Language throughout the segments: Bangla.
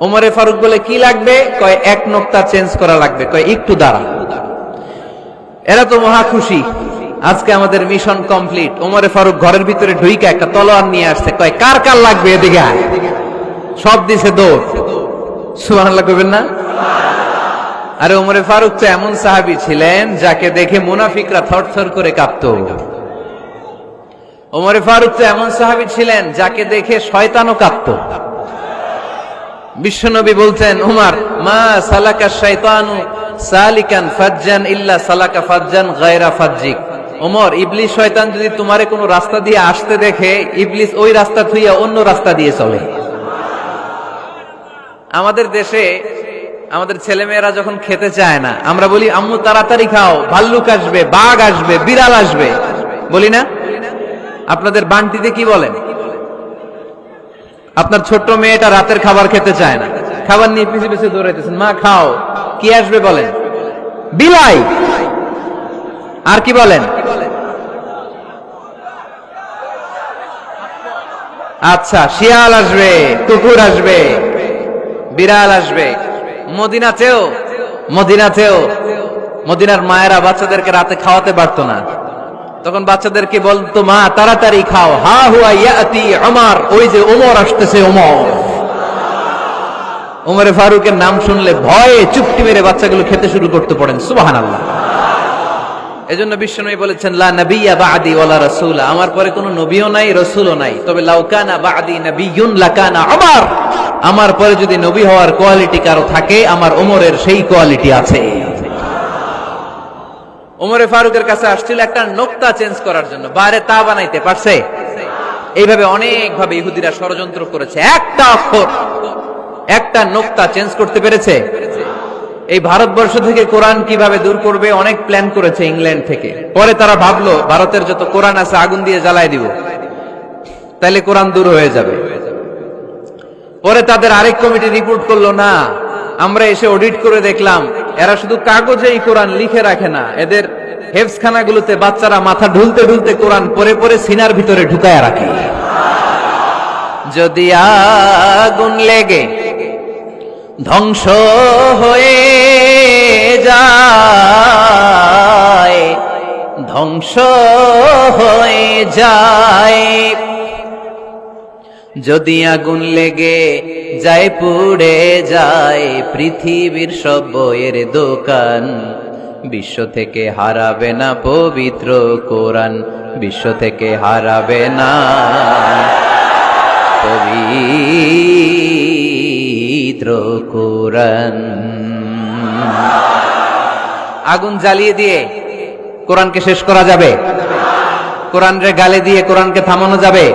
ওমরে ফারুক বলে, কি লাগবে? কয়, এক নোক্তা চেঞ্জ করা লাগবে। কয়, একটু দাঁড়া। এরা তো মহা খুশি। আজকে আমাদের মিশন কমপ্লিট। ওমরে ফারুক ঘরের ভিতরে ঢুইকা একটা তলোয়ার নিয়ে আসছে। কয়, কার কার লাগবে এদিকে সব দিছে দৌড়। না? আরে ওমরে ফারুক তো এমন সাহাবী ছিলেন যাকে দেখে মুনাফিকরা থরথর করে কাঁপতো। ওমরে ফারুক তো এমন সাহাবী ছিলেন যাকে দেখে শয়তানও কাঁপতো। বিশ্বনবী বলছেন, উমার, মা সালাকা শয়তানু সালিকান ফাজ্জান ইল্লা সালাকা ফাজ্জান গায়রা ফাজ্জিক। ওমর, ইবলিস শয়তান যদি তোমারে কোনো রাস্তা দিয়ে আসতে দেখে, ইবলিস ওই রাস্তা থুইয়া অন্য রাস্তা দিয়ে চলে। আমাদের দেশে আমাদের ছেলেমেয়েরা যখন খেতে চায় না, আমরা বলি, আম্মু, তাড়াতাড়ি খাও, ভাল্লুক আসবে, বাঘ আসবে, বিড়াল আসবে। বলি না? আপনাদের বান্টিতে কি বলেন? আপনার ছোট্ট মেয়েটা রাতের খাবার খেতে চায় না। খাবার নিয়ে পিছিয়ে পিছিয়ে দৌড়াইতেছেন। মা, খাও। কি আসবে বলেন? বিলাই। আর কি বলেন? আচ্ছা শিয়াল আসবে, কুকুর আসবে, বিড়াল আসবে। মদিনাতেও মদিনাতেও মদিনার মায়েরা বাচ্চাদেরকে রাতে খাওয়াতে পারতো না। তখন বাচ্চাদেরকে বলতো, মা, তাড়াতাড়ি খাও। হা হুয়া ইয়াতি আমার ওই যে ওমর আসতেছে ওমর ওমরে ফারুকের নাম শুনলে ভয়ে চুপটি মেরে বাচ্চাগুলো খেতে শুরু করতে পড়েন সুবাহান আল্লাহ বলেছেন, লা নবিয়া বাদি ওয়ালা রাসূলা। আমার পরে কোনো নবীও নাই, রাসূলও নাই। তবে লাউকানা বাদি নবিয়ুন লাকানা আমার আমার পরে যদি নবী হওয়ার কোয়ালিটি কারও থাকে, আমার ওমরের সেই কোয়ালিটি আছে। ওমরে ফারুকের কাছে আসছিল একটা নোক্তা চেঞ্জ করার জন্য বাইরে তা বানাইতে পারছে? এইভাবে অনেক ভাবে ইহুদিরা ষড়যন্ত্র করেছে। একটা অক্ষর, একটা নোক্তা চেঞ্জ করতে পেরেছে। এই ভারতবর্ষ থেকে কোরআন কীভাবে দূর করবে, অনেক প্ল্যান করেছে ইংল্যান্ড থেকে। পরে তারা ভাবলো, ভারতের যত কোরআন আছে, আগুন দিয়ে জ্বালায় দিব। তাহলে কোরআন দূর হয়ে যাবে। পরে তাদের আরেক কমিটি রিপোর্ট করল, না আমরা এসে অডিট করে দেখলাম, এরা শুধু কাগজে এই কোরআন লিখে রাখে না। এদের হেফসখানাগুলোতে বাচ্চারা মাথা ঢুলতে ঢুলতে কোরআন পরে পরে সিনার ভিতরে ঢুকায় রাখে। যদি আগুন লেগে ধ্বংস হয়ে যায়, ধ্বংস হয়ে যায় যদি আগুন লেগে যায়, পুড়ে যায়, পৃথিবীর সব বইয়ের দোকান। বিশ্ব থেকে হারাবে না পবিত্র কোরআন। বিশ্ব থেকে হারাবে না পবিত্র কোরআন। আগুন জ্বালিয়ে দিয়ে কোরআনকে শেষ করা যাবে। কোরআনের গালে দিয়ে কোরআনকে থামানো যাবে।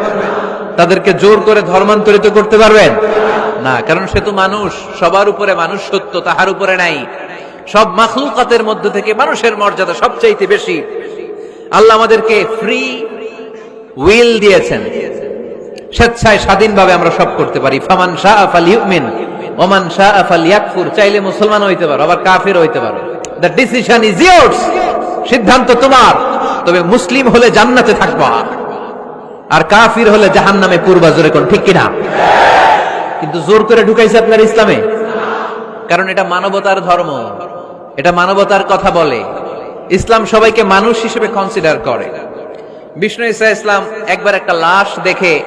তাদেরকে জোর করে ধর্মান্তরিত করতে পারবেন? না, কারণ সে তো মানুষ, সবার উপরে মানুষ সত্য তাহার উপরে নাই। সব মাখলুকাতের মধ্য থেকে মানুষের মর্যাদা সবচাইতে বেশি। আল্লাহ আমাদেরকে ফ্রি উইল দিয়েছেন। স্বেচ্ছায় স্বাধীনভাবে আমরা সব করতে পারি। ফামান শাহ আফাল ইউমিন ওমান শাহ আফাল ইয়াকফুর চাইলে মুসলমান হইতে পারো, আবার কাফির হইতে পারো। দ্য ডিসিশন ইজ ইয়ার্স সিদ্ধান্ত তোমার। তবে মুসলিম হলে জান্নাতে থাকবা। আর কাফির হলে জাহান্নামে পূর্বা জোরে কোন, ঠিক কিনা? কিন্তু জোর করে ঢুকাইছে আপনার ইসলামে? কারণ এটা মানবতার ধর্ম। এটা মানবতার কথা বলে। ইসলাম সবাইকে মানুষ হিসেবে কনসিডার করে। বিষ্ণু ইসা ইসলাম একবার একটা লাশ দেখে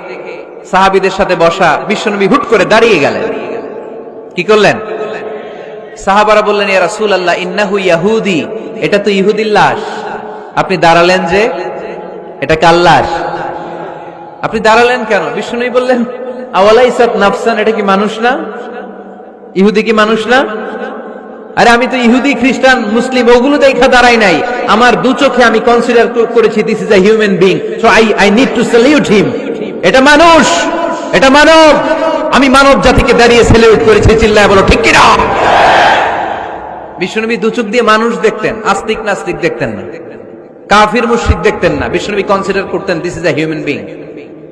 সাহাবিদের সাথে বসা বিশ্বনবী হুট করে দাঁড়িয়ে গেলেন। কি করলেন? সাহাবারা বললেন, ইয়া রাসূল আল্লাহ ইন্নাহু ইয়াহুদি। এটা তো ইহুদির লাশ। আপনি দাঁড়ালেন যে, এটা কার লাশ? আপনি দাঁড়ালেন কেন? বিষ্ণুই বললেন আওয়ালাইসাত নাফসান, এটা কি মানুষ না? ইহুদি কি মানুষ না? আরে আমি তো ইহুদি, খ্রিস্টান, মুসলিম, ওগুলো দেখা দাঁড়াই নাই। আমার দু চোখে আমি কনসিডার করেছি this is a human being so I I need to salute him এটা মানুষ, এটা মানব। আমি মানব জাতিকে দাঁড়িয়ে সেলিউট করেছি, চিল্লায় বলো, ঠিক কিনা? বিশ্বনবী দু চোখ দিয়ে মানুষ দেখতেন, আস্তিক নাস্তিক দেখতেন না। কাফির মুশরিক দেখতেন না। বিশ্বনবী কনসিডার করতেন this is a human being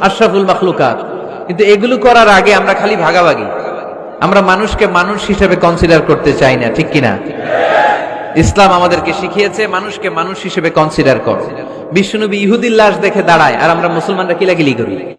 Ashraful মাখলুকাত। কিন্তু এগুলো করার আগে আমরা খালি ভাগাভাগি। আমরা মানুষকে মানুষ হিসেবে কনসিডার করতে চাই না, ঠিক কিনা? ইসলাম আমাদেরকে শিখিয়েছে, মানুষকে মানুষ হিসেবে কনসিডার কর। বিশ্বনবী ইহুদির লাশ দেখে দাঁড়ায়, আর আমরা মুসলমানরা কিলাকিলি করি।